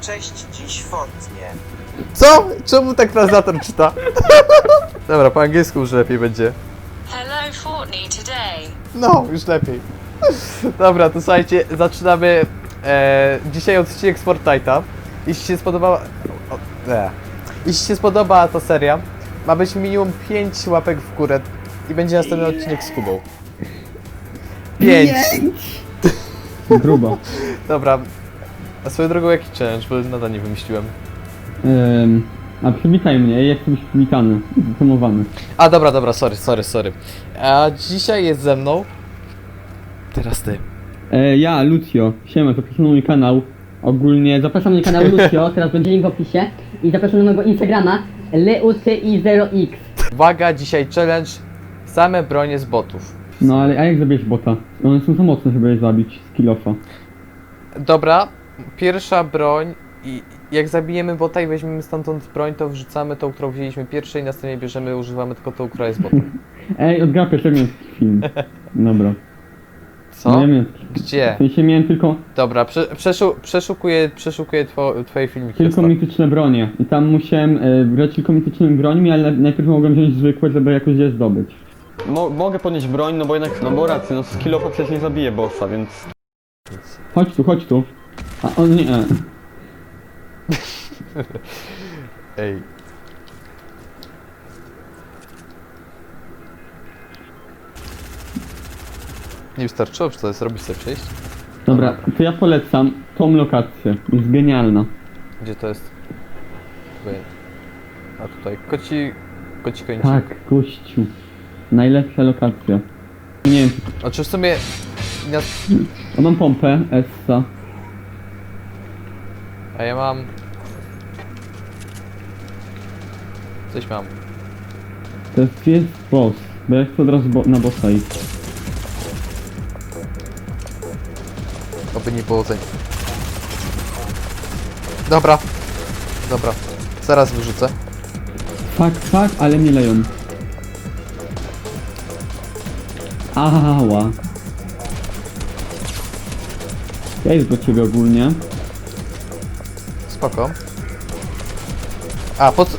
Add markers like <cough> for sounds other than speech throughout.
Cześć, dziś Fortnie. Co? Czemu tak translator czyta? <laughs> Dobra, po angielsku już lepiej będzie. Hello, Fortney, today. No, już lepiej. <laughs> Dobra, to słuchajcie, zaczynamy e, dzisiaj odcinek z Fortnite'a. Jeśli się spodobała... O, e. Jeśli się spodoba ta seria, ma być minimum 5 łapek w górę i będzie następny odcinek z Kubą. 5! <laughs> Grubo. Dobra. A swoją drogą jaki challenge, bo nadal nie wymyśliłem. Ym, a przywitaj mnie, być przywitany, promowany. A dobra, dobra, sorry, sorry, sorry. A dzisiaj jest ze mną... Teraz ty. E, ja, Lucio, siema, zapraszam na mój kanał. Ogólnie zapraszam na kanał Lucio, <laughs> teraz będzie link w opisie. I zapraszam na mojego Instagrama leuci0x. Uwaga, dzisiaj challenge same bronie z botów. No ale a jak zabierz bota? One są za mocne, żeby je zabić z kilofa. Dobra, pierwsza broń i jak zabijemy bota i weźmiemy stamtąd broń, to wrzucamy tą, którą wzięliśmy pierwszej, następnie bierzemy, używamy tylko tą, która jest botem. <laughs> Ej, odgapię ten mięski film. Dobra. Co? No, ja mięski. Gdzie? W sensie miałem tylko, Dobra, prze, przeszu, przeszukuję, przeszukuję two, twoje filmiki. tylko ostatnie. mityczne bronie. I tam musiałem e, brać tylko mitycznymi brońmi, ale najpierw mogłem wziąć zwykłe, żeby jakoś je zdobyć. Mo mogę podnieść broń, no bo jednak, no bo racja, no z kilofa przecież nie zabije bossa, więc... Chodź tu, chodź tu. A on nie. <laughs> Ej. Nie wystarczyło, czy to jest robić sobie przejść? Dobra, to ja polecam tą lokację. Jest genialna. Gdzie to jest? Tutaj. A tutaj, koci... Koci kończy. Tak, gościu. Najlepsza lokacja. Nie wiem, Znaczy w sumie... Ja, a mam pompę, Essa. A ja mam... Coś mam. To jest, boss, bo ja chcę od razu bo na bossa iść. Oby nie było zeń. Dobra. Dobra. Zaraz wyrzucę. Fuck, fuck, ale mnie leją. Ała. Ja jest do ciebie ogólnie. Spoko. A, po co...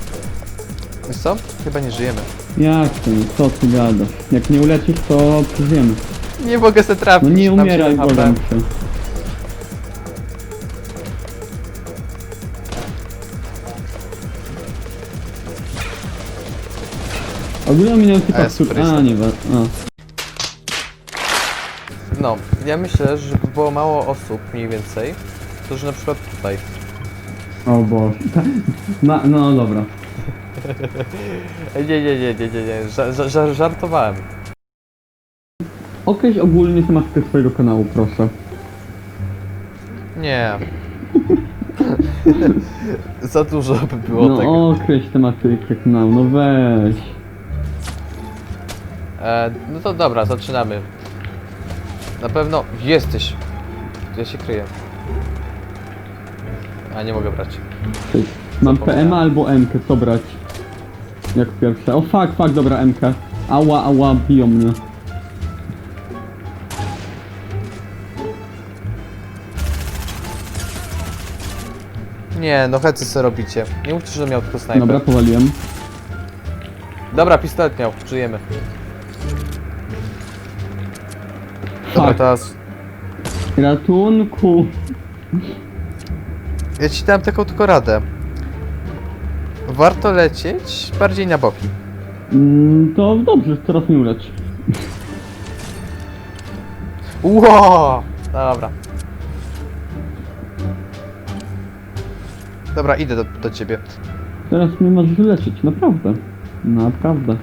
Wiesz co? Chyba nie żyjemy. Jak to, co ty gadasz? Jak nie ulecisz, to przeżyjemy. Nie mogę se trafić. No nie tam umieraj, 7 HP. błagam cię. Ogólnie minął typa, jest który... fryzjer. A, nie, wa- a. No, ja myślę, że żeby było mało osób mniej więcej, to że na przykład tutaj. O Boże. No, no dobra. Ej, Nie, nie, nie, nie, nie, nie. Ża ża ża żartowałem. Określ ogólnie tematykę swojego kanału, proszę. Nie. <laughs> Za dużo by było tego. No określ tematykę kanału, no weź. E, no to dobra, zaczynamy. Na pewno jesteś. Ja się kryję. A nie mogę brać. Ty, Mam Zapomniałem. PM albo MK, co brać? Jak pierwsze. O fuck, fuck, dobra, MK. Ała, ała, biją mnie. Nie, no hecy co robicie. Nie mówcie, że miał tylko snajper. Dobra, powaliłem. Dobra, pistolet miał, żyjemy. Dobra, Fuck. teraz Ratunku. Ja ci dałem taką tylko radę. Warto lecieć bardziej na boki. Mm, to dobrze, teraz mnie ulecz. Ło! Dobra. Dobra, idę do, do ciebie. Teraz mnie możesz wyleczyć, naprawdę. Naprawdę.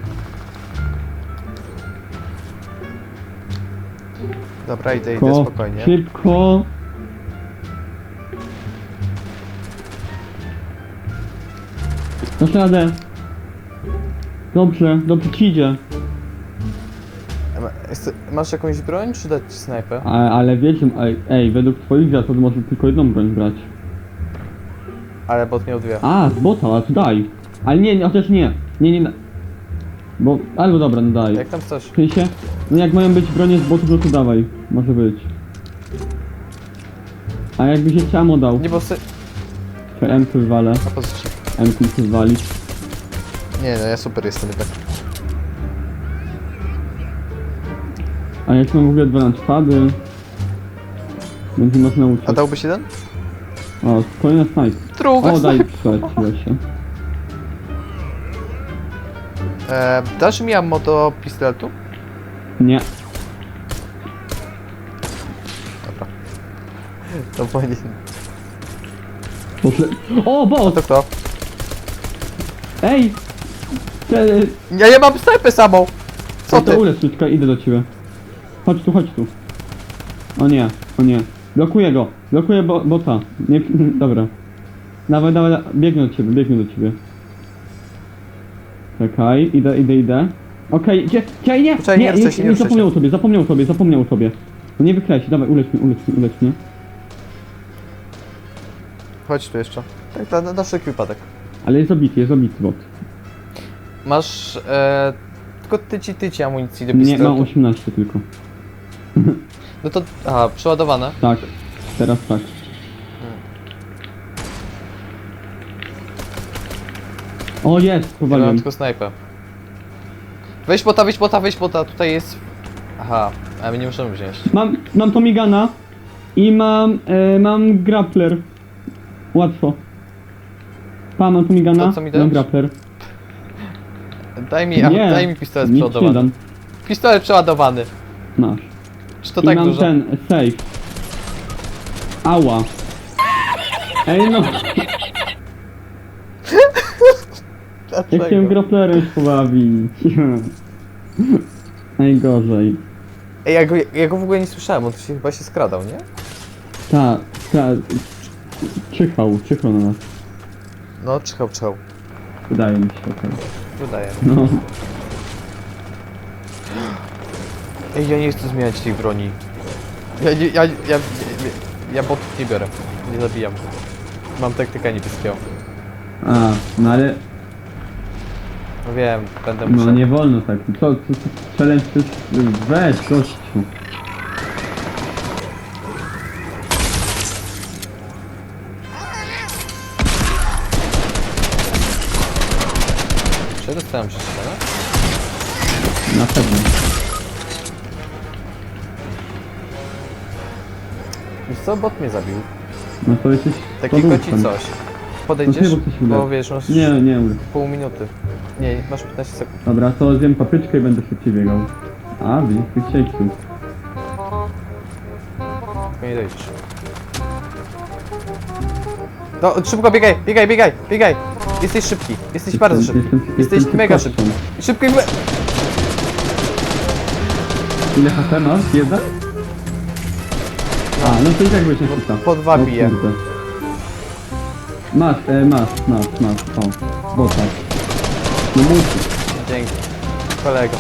Dobra, idę, idę Szybko, spokojnie. szybko. Dasz radę. Dobrze, dobrze ci idzie. Ma- Masz jakąś broń, czy dać ci snajpę? A, ale wiecie, ej, ej, według twoich zasad może tylko jedną broń brać. Ale bot miał dwie. A, z bota, a to daj. Ale nie, nie, chociaż nie. Nie, nie, bo, albo dobra, no daj. Jak tam chcesz? W sensie, no jak mają być bronie z botów, no to dawaj. Może być. A jakbyś jeszcze ammo dał. Nie, bo sy... Czekaj, M-ku wywalę. Na pozycji. M-ku muszę wywalić. Nie no, ja super jestem jednak. A jak mam w ogóle dwa launchpady... Będzie można uciec. A dałbyś jeden? O, kolejna snipe. Druga O, daj przyda się. E, dasz mi ammo do pistoletu? Nie. To powinien. Poszle... O, To bot! kto? Ej! Te... Ja nie mam snajpy samą! Co to ty? ulecz, czekaj, idę do ciebie. Chodź tu, chodź tu. O nie, o nie. Blokuję go, blokuję bo, bota. Nie, <laughs> dobra. Dawaj, dawaj, da- biegnę do ciebie, biegnę do ciebie. Czekaj, idę, idę, idę. Okej, gdzie, gdzie, nie, Czekaj, nie nie, ruszaj się, nie ruszaj zapomniał tobie, zapomniał o tobie, zapomniał o tobie. No nie wykreś, dawaj, ulecz mnie, ulecz mnie, ulecz mnie. Chodź tu jeszcze. Tak, na, na wszelki wypadek. Ale jest obity, jest obity bot. Masz, e, tylko tyci, tyci amunicji do Nie, pistoletu. mam 18 tylko. <laughs> No to, aha, przeładowane. Tak, teraz tak. O, jest, Ja mam powaliłem. tylko snajpę. Weź bota, weź bota, weź bota, tutaj jest... Aha, a my nie możemy wziąć. Mam, mam Tomigana i mam, e, mam grappler. Łatwo. Pa, mam Tomigana, To co mi grappler. Daj mi, a, Nie, daj mi pistolet nic nie przeładowany. dam. Pistolet przeładowany. Masz. Czy to I tak mam dużo? ten, safe. Ała. Ej no, <laughs> ja chciałem Dlaczego? grapplerem się pobawić. <laughs> Najgorzej. Ej, ja go, ja go w ogóle nie słyszałem, on tu się chyba się skradał, nie? Ta, ta, czyhał, czyhał na nas. No, czyhał, czyhał. Wydaje mi się, okej. Wydaje. No. Ej, ja nie chcę zmieniać tej broni. Ja, nie, ja, ja, ja, ja botów nie biorę. Nie zabijam. Mam taktyka niebieskiego. A, no ale No wiem, będę No musiał. nie wolno tak. Co, co, co challenge to jest... Weź, gościu. Czy ja dostałem przestrzelę? Na pewno. Wiesz co, bot mnie zabił. No to jesteś Takiego ci coś. Podejdziesz? No ty, bo coś uda. Bo wiesz, Nie, nie pół minuty. Nie, masz 15 sekund. Dobra, to zjem papryczkę i będę szybciej biegał. A, widzisz, tych tu. Tylko nie dojdziesz. No, szybko biegaj, biegaj, biegaj, biegaj! Jesteś szybki, jesteś bardzo szybki. Jesteś mega szybki. Szybki, me- Ile HP masz? Jeden? A, no to i tak byś nie czyta. po dwa bije. Masz, e, masz, masz, masz, o. Bota. No musisz. Dzięki. Kolego.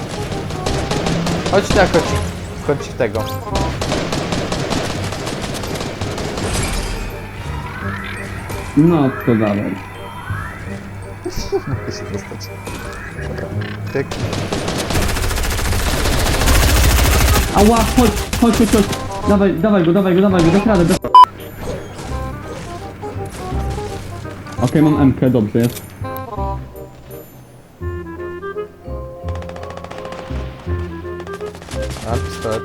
Chodź na kocik. Kocik tego. No, to dalej. Mogę się dostać. Dobra. Tyk. Ała, chodź, chodź, chodź, chodź. Dawaj, dawaj go, dawaj go, dawaj go, dasz radę, dasz... Okej, mam MK, dobrze jest. A, pistolet.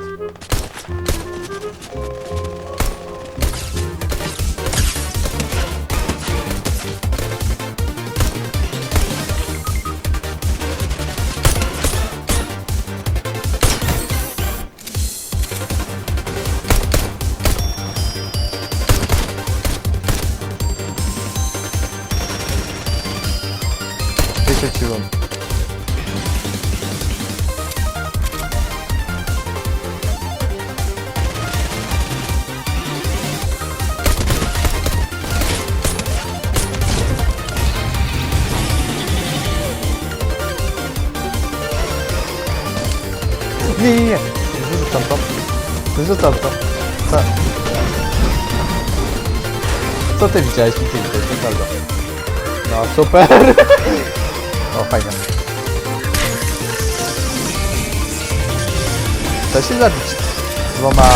Wyrzucam to. Co? Co ty widziałeś? Nic nie widziałeś, naprawdę. No, super. <laughs> O, fajnie. Da się zabić dwoma